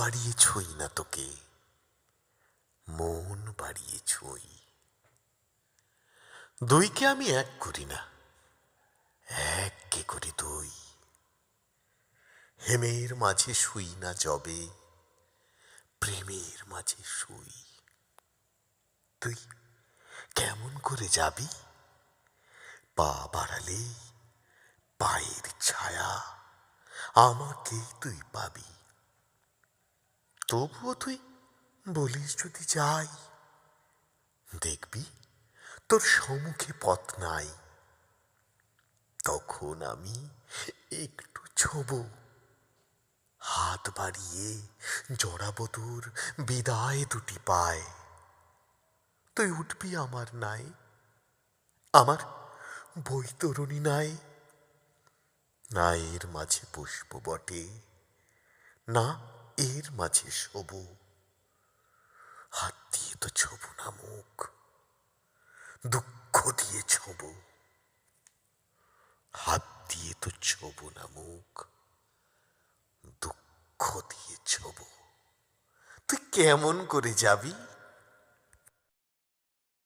বাড়িয়ে ছুঁই না তোকে, মন বাড়িয়ে ছুঁই। দুইকে আমি এক করি না, এককে করি দুই। হেমের মাঝে শুই না জবে, প্রেমের মাঝে শুই। তুই কেমন করে যাবি? পা বাড়ালে পায়ের ছায়া আমাকে তুই পাবি। তবুও তুই বলিস যদি যাই। দেখবি, তোর সম্মুখে পথ নাই। তখন আমি একটু ছোব, হাত বাড়িয়ে জড়াবো তোর বিদায় দুটি পায়। তুই উঠবি আমার নাই, আমার বৈতরণী নাই। না এর মাঝে পুষ্প বটে, না এর মাঝে শোবো। হাত দিয়ে তো ছোব না মুখ, দুঃখ দিয়ে ছোব। হাত দিয়ে তো ছোব না মুখ, দুঃখ দিয়ে ছোব। তুই কেমন করে যাবি?